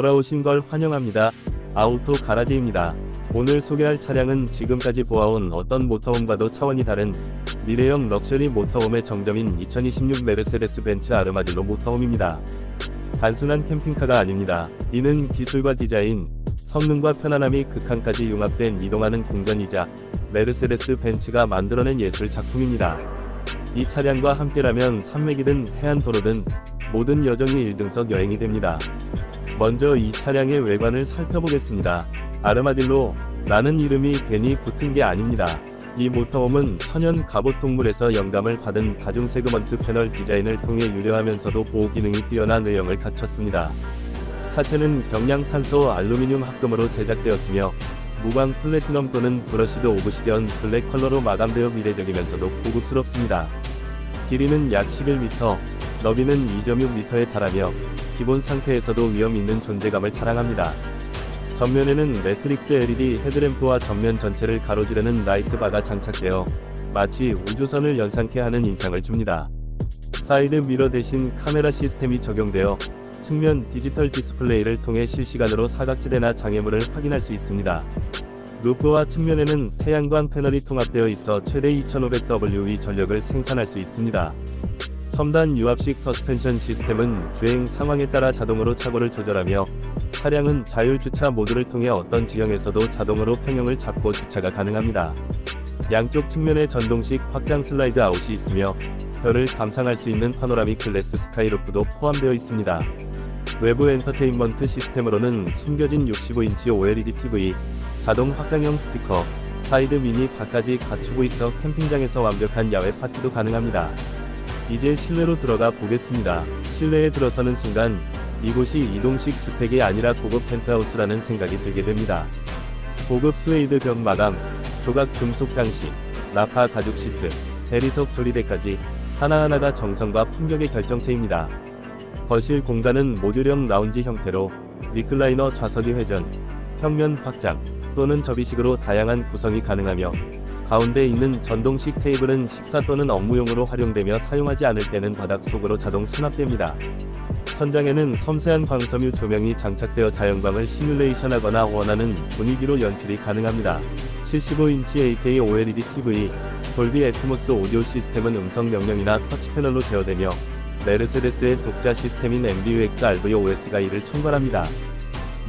돌아오신 걸 환영합니다. 아우토 가라지입니다. 오늘 소개할 차량은 지금까지 보아온 어떤 모터홈과도 차원이 다른 미래형 럭셔리 모터홈의 정점인 2026 메르세데스 벤츠 아르마딜로 모터홈입니다. 단순한 캠핑카가 아닙니다. 이는 기술과 디자인, 성능과 편안함이 극한까지 융합된 이동하는 궁전이자 메르세데스 벤츠가 만들어낸 예술 작품입니다. 이 차량과 함께라면 산맥이든 해안도로든 모든 여정이 1등석 여행이 됩니다. 먼저 이 차량의 외관을 살펴보겠습니다. 아르마딜로 라는 이름이 괜히 붙은 게 아닙니다. 이 모터홈은 천연 갑옷 동물에서 영감을 받은 가중 세그먼트 패널 디자인을 통해 유려하면서도 보호 기능이 뛰어난 의형을 갖췄습니다. 차체는 경량탄소 알루미늄 합금으로 제작되었으며 무광 플래티넘 또는 브러시드 오브시디언 블랙 컬러로 마감되어 미래적이면서도 고급스럽습니다. 길이는 약 11m, 너비는 2.6m에 달하며 기본 상태에서도 위험 있는 존재감을 자랑합니다. 전면에는 매트릭스 LED 헤드램프와 전면 전체를 가로지르는 라이트바가 장착되어 마치 우주선을 연상케 하는 인상을 줍니다. 사이드 미러 대신 카메라 시스템이 적용되어 측면 디지털 디스플레이를 통해 실시간으로 사각지대나 장애물을 확인할 수 있습니다. 루프와 측면에는 태양광 패널이 통합되어 있어 최대 2500W의 전력을 생산할 수 있습니다. 첨단 유압식 서스펜션 시스템은 주행 상황에 따라 자동으로 차고를 조절하며 차량은 자율 주차 모드를 통해 어떤 지형에서도 자동으로 평형을 잡고 주차가 가능합니다. 양쪽 측면에 전동식 확장 슬라이드 아웃이 있으며 별을 감상할 수 있는 파노라믹 글래스 스카이루프도 포함되어 있습니다. 외부 엔터테인먼트 시스템으로는 숨겨진 65인치 OLED TV, 자동 확장형 스피커, 사이드 미니 바까지 갖추고 있어 캠핑장에서 완벽한 야외 파티도 가능합니다. 이제 실내로 들어가 보겠습니다. 실내에 들어서는 순간 이곳이 이동식 주택이 아니라 고급 펜트하우스라는 생각이 들게 됩니다. 고급 스웨이드 벽 마감, 조각 금속 장식, 나파 가죽 시트, 대리석 조리대까지 하나하나가 정성과 품격의 결정체입니다. 거실 공간은 모듈형 라운지 형태로 리클라이너 좌석이 회전, 평면 확장 또는 접이식으로 다양한 구성이 가능하며 가운데 있는 전동식 테이블은 식사 또는 업무용으로 활용되며 사용하지 않을 때는 바닥 속으로 자동 수납됩니다. 천장에는 섬세한 광섬유 조명이 장착되어 자연광을 시뮬레이션하거나 원하는 분위기로 연출이 가능합니다. 75인치 8K OLED TV, 돌비 애트모스 오디오 시스템은 음성 명령이나 터치 패널로 제어되며 메르세데스의 독자 시스템인 MBUX RVOS가 이를 총괄합니다.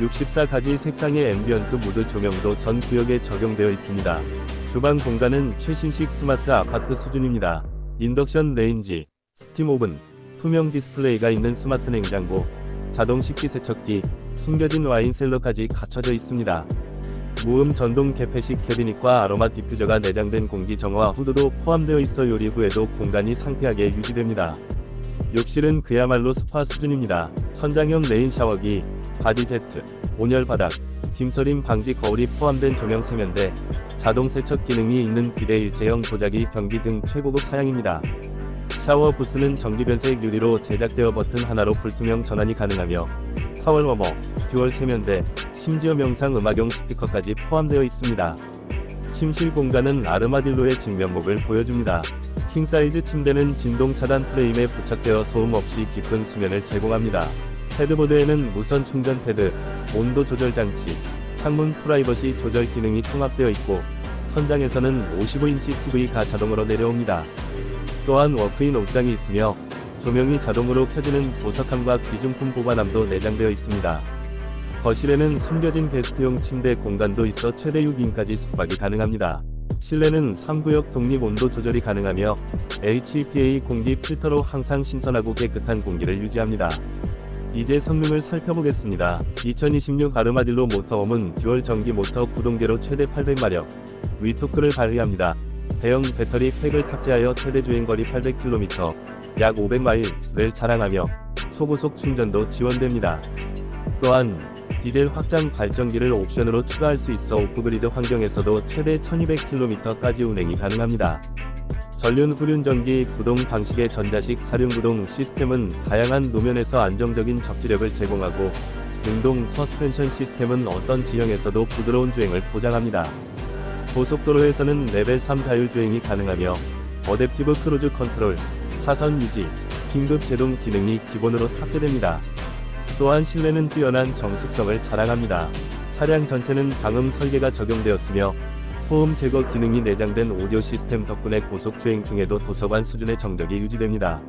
64가지 색상의 앰비언트 모드 조명도 전 구역에 적용되어 있습니다. 주방 공간은 최신식 스마트 아파트 수준입니다. 인덕션 레인지, 스팀 오븐, 투명 디스플레이가 있는 스마트 냉장고, 자동 식기 세척기, 숨겨진 와인 셀러까지 갖춰져 있습니다. 무음 전동 개폐식 캐비닛과 아로마 디퓨저가 내장된 공기 정화 후드도 포함되어 있어 요리 후에도 공간이 상쾌하게 유지됩니다. 욕실은 그야말로 스파 수준입니다. 천장형 레인 샤워기, 바디 제트, 온열 바닥, 김서림 방지 거울이 포함된 조명 세면대, 자동 세척 기능이 있는 비대 일체형 도자기 변기 등 최고급 사양입니다. 샤워 부스는 전기 변색 유리로 제작되어 버튼 하나로 불투명 전환이 가능하며 타월 워머, 듀얼 세면대, 심지어 명상 음악용 스피커까지 포함되어 있습니다. 침실 공간은 아르마딜로의 진면목을 보여줍니다. 킹사이즈 침대는 진동 차단 프레임에 부착되어 소음 없이 깊은 수면을 제공합니다. 헤드보드에는 무선 충전 패드, 온도 조절 장치, 창문 프라이버시 조절 기능이 통합되어 있고 천장에서는 55인치 TV가 자동으로 내려옵니다. 또한 워크인 옷장이 있으며 조명이 자동으로 켜지는 보석함과 귀중품 보관함도 내장되어 있습니다. 거실에는 숨겨진 게스트용 침대 공간도 있어 최대 6인까지 숙박이 가능합니다. 실내는 3구역 독립 온도 조절이 가능하며 HEPA 공기 필터로 항상 신선하고 깨끗한 공기를 유지합니다. 이제 성능을 살펴보겠습니다. 2026 아르마딜로 모터홈은 듀얼 전기 모터 구동계로 최대 800마력, 위토크를 발휘합니다. 대형 배터리 팩을 탑재하여 최대 주행거리 800km, 약 500마일을 자랑하며 초고속 충전도 지원됩니다. 또한 디젤 확장 발전기를 옵션으로 추가할 수 있어 오프그리드 환경에서도 최대 1200km까지 운행이 가능합니다. 전륜 후륜 전기 구동 방식의 전자식 사륜 구동 시스템은 다양한 노면에서 안정적인 적지력을 제공하고 능동 서스펜션 시스템은 어떤 지형에서도 부드러운 주행을 보장합니다. 고속도로에서는 레벨 3 자율주행이 가능하며 어댑티브 크루즈 컨트롤, 차선 유지, 긴급 제동 기능이 기본으로 탑재됩니다. 또한 실내는 뛰어난 정숙성을 자랑합니다. 차량 전체는 방음 설계가 적용되었으며 소음 제거 기능이 내장된 오디오 시스템 덕분에 고속 주행 중에도 도서관 수준의 정적이 유지됩니다.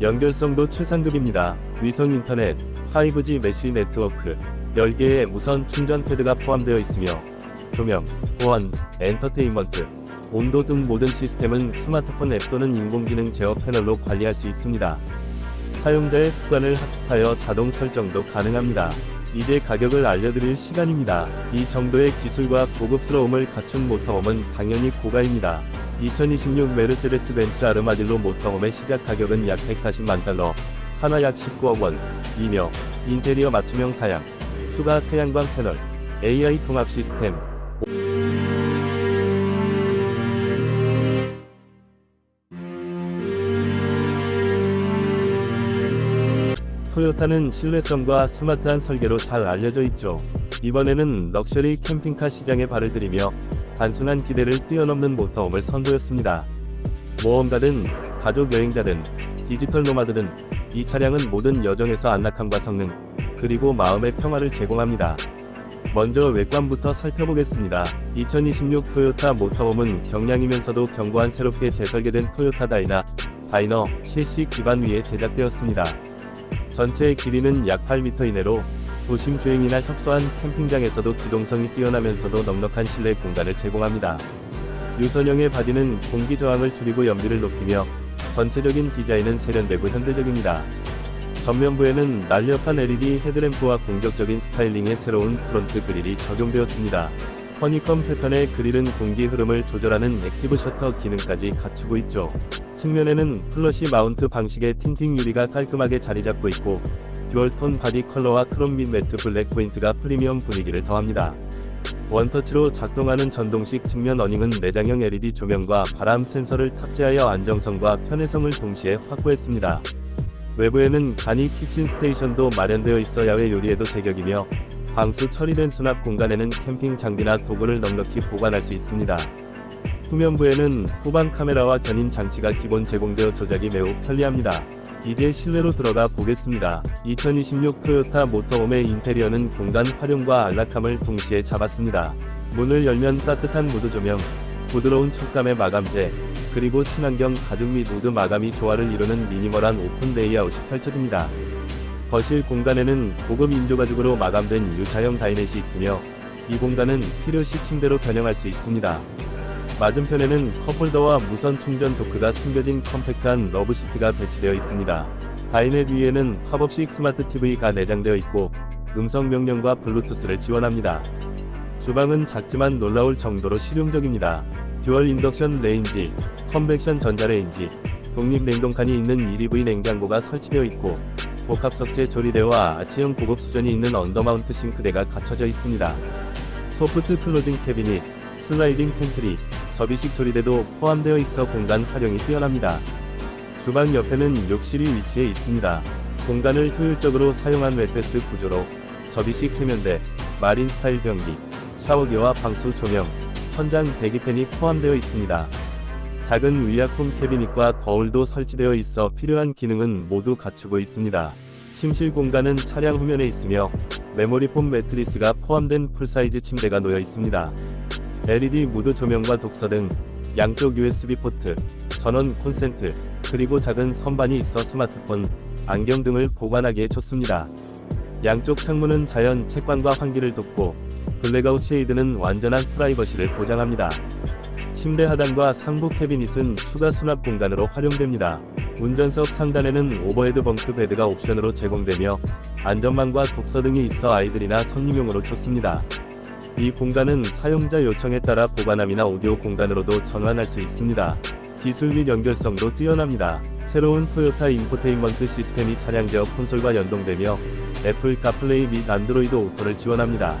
연결성도 최상급입니다. 위성 인터넷, 5G 메쉬 네트워크, 10개의 무선 충전 패드가 포함되어 있으며 조명, 보안, 엔터테인먼트, 온도 등 모든 시스템은 스마트폰 앱 또는 인공지능 제어 패널로 관리할 수 있습니다. 사용자의 습관을 학습하여 자동 설정도 가능합니다. 이제 가격을 알려드릴 시간입니다. 이 정도의 기술과 고급스러움을 갖춘 모터홈은 당연히 고가입니다. 2026 메르세데스 벤츠 아르마딜로 모터홈의 시작 가격은 약 140만 달러, 하나 약 19억 원, 이며 인테리어 맞춤형 사양, 추가 태양광 패널, AI 통합 시스템, 토요타는 신뢰성과 스마트한 설계로 잘 알려져 있죠. 이번에는 럭셔리 캠핑카 시장에 발을 들이며 단순한 기대를 뛰어넘는 모터홈을 선보였습니다. 모험가든 가족 여행자든 디지털 노마드든 이 차량은 모든 여정에서 안락함과 성능 그리고 마음의 평화를 제공합니다. 먼저 외관부터 살펴보겠습니다. 2026 토요타 모터홈은 경량이면서도 견고한 새롭게 재설계된 토요타 다이나 다이너 CC 기반 위에 제작되었습니다. 전체의 길이는 약 8m 이내로 도심 주행이나 협소한 캠핑장에서도 기동성이 뛰어나면서도 넉넉한 실내 공간을 제공합니다. 유선형의 바디는 공기 저항을 줄이고 연비를 높이며 전체적인 디자인은 세련되고 현대적입니다. 전면부에는 날렵한 LED 헤드램프와 공격적인 스타일링의 새로운 프론트 그릴이 적용되었습니다. 허니컴 패턴의 그릴은 공기 흐름을 조절하는 액티브 셔터 기능까지 갖추고 있죠. 측면에는 플러시 마운트 방식의 틴팅 유리가 깔끔하게 자리 잡고 있고 듀얼톤 바디 컬러와 크롬 및 매트 블랙 포인트가 프리미엄 분위기를 더합니다. 원터치로 작동하는 전동식 측면 어닝은 내장형 LED 조명과 바람 센서를 탑재하여 안정성과 편의성을 동시에 확보했습니다. 외부에는 간이 키친 스테이션도 마련되어 있어 야외 요리에도 제격이며 방수 처리된 수납 공간에는 캠핑 장비나 도구를 넉넉히 보관할 수 있습니다. 후면부에는 후방 카메라와 견인 장치가 기본 제공되어 조작이 매우 편리합니다. 이제 실내로 들어가 보겠습니다. 2026 토요타 모터홈의 인테리어는 공간 활용과 안락함을 동시에 잡았습니다. 문을 열면 따뜻한 무드 조명, 부드러운 촉감의 마감재, 그리고 친환경 가죽 및 우드 마감이 조화를 이루는 미니멀한 오픈 레이아웃이 펼쳐집니다. 거실 공간에는 고급 인조가죽으로 마감된 유자형 다이넷이 있으며 이 공간은 필요시 침대로 변형할 수 있습니다. 맞은편에는 컵홀더와 무선 충전 도크가 숨겨진 컴팩트한 러브시트가 배치되어 있습니다. 다이넷 위에는 팝업식 스마트 TV가 내장되어 있고 음성 명령과 블루투스를 지원합니다. 주방은 작지만 놀라울 정도로 실용적입니다. 듀얼 인덕션 레인지, 컨벡션 전자레인지, 독립 냉동칸이 있는 1EV 냉장고가 설치되어 있고 복합 석재 조리대와 아치형 고급 수전이 있는 언더마운트 싱크대가 갖춰져 있습니다. 소프트 클로징 캐비닛, 슬라이딩 팬트리, 접이식 조리대도 포함되어 있어 공간 활용이 뛰어납니다. 주방 옆에는 욕실이 위치해 있습니다. 공간을 효율적으로 사용한 웹패스 구조로 접이식 세면대, 마린 스타일 변기, 샤워기와 방수 조명, 천장 대기팬이 포함되어 있습니다. 작은 위약품 캐비닛과 거울도 설치되어 있어 필요한 기능은 모두 갖추고 있습니다. 침실 공간은 차량 후면에 있으며 메모리폼 매트리스가 포함된 풀사이즈 침대가 놓여 있습니다. LED 무드 조명과 독서 등 양쪽 USB 포트, 전원 콘센트, 그리고 작은 선반이 있어 스마트폰, 안경 등을 보관하기에 좋습니다. 양쪽 창문은 자연 채광과 환기를 돕고 블랙아웃 쉐이드는 완전한 프라이버시를 보장합니다. 침대 하단과 상부 캐비닛은 추가 수납 공간으로 활용됩니다. 운전석 상단에는 오버헤드 벙크 베드가 옵션으로 제공되며 안전망과 독서 등이 있어 아이들이나 손님용으로 좋습니다. 이 공간은 사용자 요청에 따라 보관함이나 오디오 공간으로도 전환할 수 있습니다. 기술 및 연결성도 뛰어납니다. 새로운 토요타 인포테인먼트 시스템이 차량 제어 콘솔과 연동되며 애플 카플레이 및 안드로이드 오토를 지원합니다.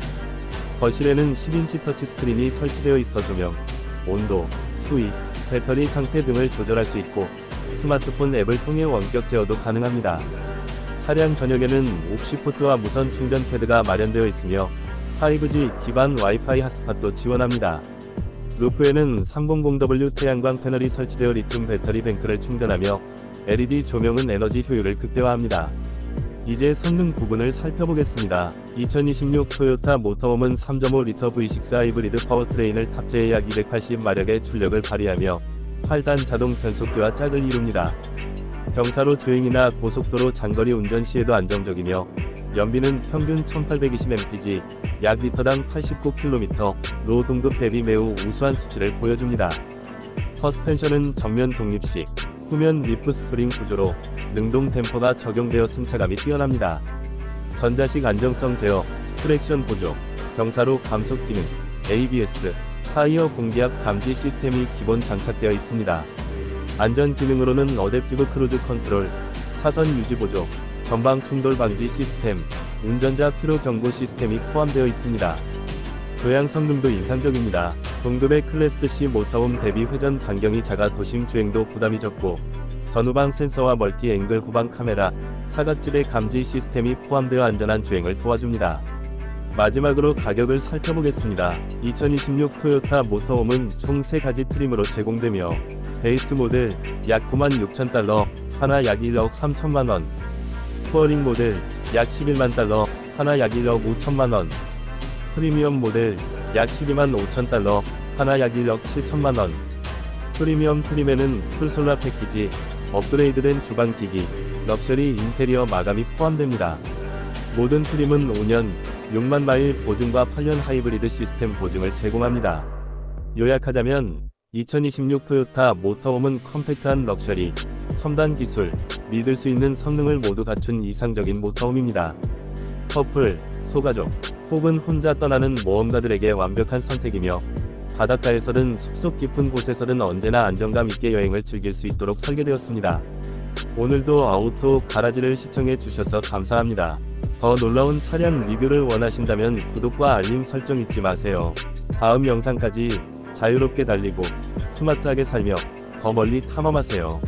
거실에는 10인치 터치스크린이 설치되어 있어 조명, 온도, 수위, 배터리 상태 등을 조절할 수 있고 스마트폰 앱을 통해 원격 제어도 가능합니다. 차량 전역에는 옵시 포트와 무선 충전 패드가 마련되어 있으며 5G 기반 와이파이 핫스팟도 지원합니다. 루프에는 300W 태양광 패널이 설치되어 리튬 배터리 뱅크를 충전하며 LED 조명은 에너지 효율을 극대화합니다. 이제 성능 부분을 살펴보겠습니다. 2026 토요타 모터홈은 3.5리터 V6 하이브리드 파워트레인을 탑재해 약 280마력의 출력을 발휘하며 8단 자동 변속기와 짝을 이룹니다. 경사로 주행이나 고속도로 장거리 운전 시에도 안정적이며 연비는 평균 1820mpg, 약 리터당 89km, 로 등급 대비 매우 우수한 수치를 보여줍니다. 서스펜션은 정면 독립식, 후면 리프 스프링 구조로 능동 댐퍼가 적용되어 승차감이 뛰어납니다. 전자식 안정성 제어, 트랙션 보조, 경사로 감속 기능, ABS, 타이어 공기압 감지 시스템이 기본 장착되어 있습니다. 안전 기능으로는 어댑티브 크루즈 컨트롤, 차선 유지 보조, 전방 충돌 방지 시스템, 운전자 피로 경고 시스템이 포함되어 있습니다. 조향 성능도 인상적입니다. 동급의 클래스 C 모터홈 대비 회전 반경이 작아 도심 주행도 부담이 적고 전후방 센서와 멀티 앵글 후방 카메라, 사각지대 감지 시스템이 포함되어 안전한 주행을 도와줍니다. 마지막으로 가격을 살펴보겠습니다. 2026 토요타 모터홈은 총 3가지 트림으로 제공되며 베이스 모델 약 96,000달러, 하나 약 1억 3천만 원, 투어링 모델 약 11만 달러, 하나 약 1억 5천만 원, 프리미엄 모델 약 12만 5천 달러, 하나 약 1억 7천만 원. 프리미엄 트림에는 풀솔라 패키지, 업그레이드된 주방 기기, 럭셔리 인테리어 마감이 포함됩니다. 모든 트림은 5년, 6만 마일 보증과 8년 하이브리드 시스템 보증을 제공합니다. 요약하자면 2026 토요타 모터홈은 컴팩트한 럭셔리, 첨단 기술, 믿을 수 있는 성능을 모두 갖춘 이상적인 모터홈입니다. 커플, 소가족, 혹은 혼자 떠나는 모험가들에게 완벽한 선택이며 바닷가에서든 숲속 깊은 곳에서든 언제나 안정감 있게 여행을 즐길 수 있도록 설계되었습니다. 오늘도 아우토 가라지를 시청해 주셔서 감사합니다. 더 놀라운 차량 리뷰를 원하신다면 구독과 알림 설정 잊지 마세요. 다음 영상까지 자유롭게 달리고 스마트하게 살며 더 멀리 탐험하세요.